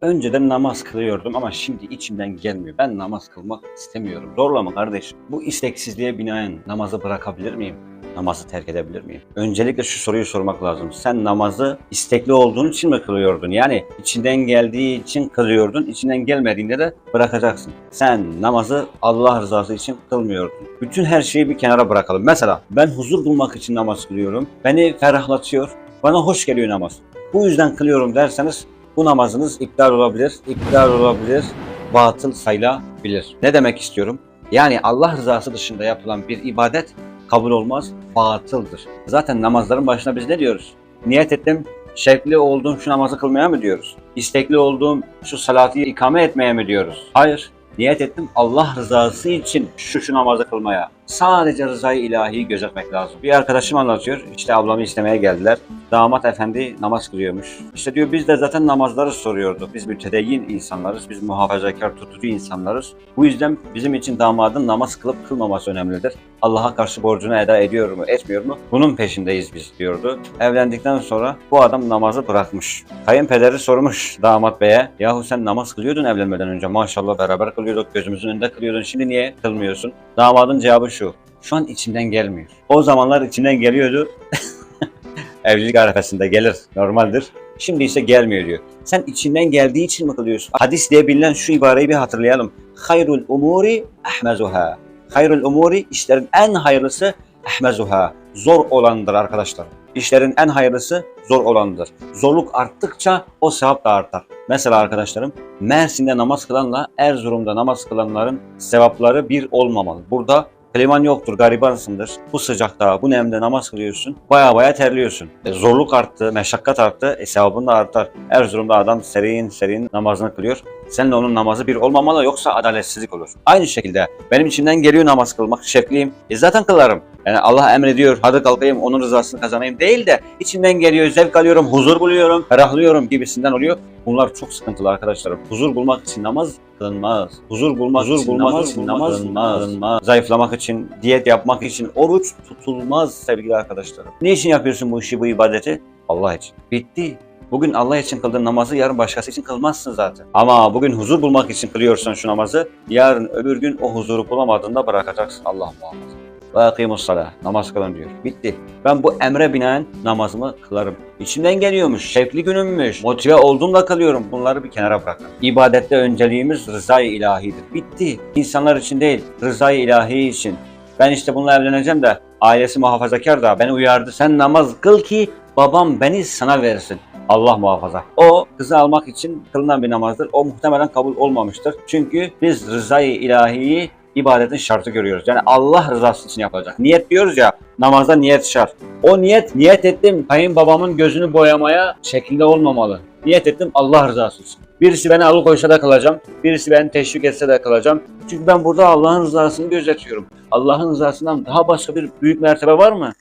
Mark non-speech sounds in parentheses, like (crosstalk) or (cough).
Önceden namaz kılıyordum ama şimdi içimden gelmiyor. Ben namaz kılmak istemiyorum. Zorlama kardeşim. Bu isteksizliğe binaen namazı bırakabilir miyim? Namazı terk edebilir miyim? Öncelikle şu soruyu sormak lazım. Sen namazı istekli olduğun için mi kılıyordun? Yani içinden geldiği için kılıyordun. İçinden gelmediğinde de bırakacaksın. Sen namazı Allah rızası için kılmıyordun. Bütün her şeyi bir kenara bırakalım. Mesela ben huzur bulmak için namaz kılıyorum. Beni ferahlatıyor. Bana hoş geliyor namaz. Bu yüzden kılıyorum derseniz bu namazınız iptal olabilir, iptal olabilir, batıl sayılabilir. Ne demek istiyorum? Yani Allah rızası dışında yapılan bir ibadet kabul olmaz, batıldır. Zaten namazların başına biz ne diyoruz? Niyet ettim, şevkli olduğum şu namazı kılmaya mı diyoruz? İstekli olduğum şu salatı ikame etmeye mi diyoruz? Hayır. Niyet ettim Allah rızası için şu şu namazı kılmaya. Sadece rızayı ilahiyi gözetmek lazım. Bir arkadaşım anlatıyor. İşte ablamı istemeye geldiler. Damat efendi namaz kılıyormuş. İşte diyor biz de zaten namazları soruyorduk. Biz mütedeyyin insanlarız. Biz muhafazakar tutucu insanlarız. Bu yüzden bizim için damadın namaz kılıp kılmaması önemlidir. Allah'a karşı borcunu eda ediyor mu, etmiyor mu? Bunun peşindeyiz biz diyordu. Evlendikten sonra bu adam namazı bırakmış. Kayınpederi sormuş damat beye. Yahu sen namaz kılıyordun evlenmeden önce. Maşallah beraber kılıyorduk. Gözümüzün önünde kılıyordun. Şimdi niye kılmıyorsun? Damadın cevabı şu. Şu an içimden gelmiyor. O zamanlar içimden geliyordu. (laughs) Evlilik arefesinde gelir. Normaldir. Şimdi ise gelmiyor diyor. Sen içinden geldiği için mi kılıyorsun? Hadis diye bilinen şu ibareyi bir hatırlayalım. Hayrul umuri ahmezuha. Hayrul umuri işlerin en hayırlısı ahmezuha. Zor olandır arkadaşlar. İşlerin en hayırlısı zor olandır. Zorluk arttıkça o sevap da artar. Mesela arkadaşlarım Mersin'de namaz kılanla Erzurum'da namaz kılanların sevapları bir olmamalı. Burada kliman yoktur, garibansındır. Bu sıcakta, bu nemde namaz kılıyorsun. Baya baya terliyorsun. E, zorluk arttı, meşakkat arttı, e, sevabın da artar. Erzurum'da adam serin serin namazını kılıyor. Seninle onun namazı bir olmamalı yoksa adaletsizlik olur. Aynı şekilde benim içimden geliyor namaz kılmak, şevkliyim. E zaten kılarım. Yani Allah emrediyor, hadi kalkayım, onun rızasını kazanayım değil de içimden geliyor, zevk alıyorum, huzur buluyorum, ferahlıyorum gibisinden oluyor. Bunlar çok sıkıntılı arkadaşlarım. Huzur bulmak için namaz kılınmaz. Huzur bulmak huzur için bulmak namaz, için namaz kılınmaz. kılınmaz. Zayıflamak için, diyet yapmak için oruç tutulmaz sevgili arkadaşlarım. Ne için yapıyorsun bu işi, bu ibadeti? Allah için. Bitti. Bugün Allah için kıldığın namazı yarın başkası için kılmazsın zaten. Ama bugün huzur bulmak için kılıyorsan şu namazı, yarın öbür gün o huzuru bulamadığında bırakacaksın. Allah muhafaza. Ve salah. Namaz kılın diyor. Bitti. Ben bu emre binaen namazımı kılarım. İçimden geliyormuş. Şevkli günümmüş. Motive olduğumda kılıyorum. Bunları bir kenara bırakın. İbadette önceliğimiz rızayı ilahidir. Bitti. İnsanlar için değil, rızayı ilahi için. Ben işte bununla evleneceğim de ailesi muhafazakar da beni uyardı. Sen namaz kıl ki babam beni sana versin. Allah muhafaza. O kızı almak için kılınan bir namazdır. O muhtemelen kabul olmamıştır. Çünkü biz rızayı ilahiyi ibadetin şartı görüyoruz. Yani Allah rızası için yapılacak. Niyet diyoruz ya, namazda niyet şart. O niyet, niyet ettim kayınbabamın gözünü boyamaya şeklinde olmamalı. Niyet ettim Allah rızası için. Birisi beni alıkoysa da kalacağım. Birisi beni teşvik etse de kalacağım. Çünkü ben burada Allah'ın rızasını gözetiyorum. Allah'ın rızasından daha başka bir büyük mertebe var mı?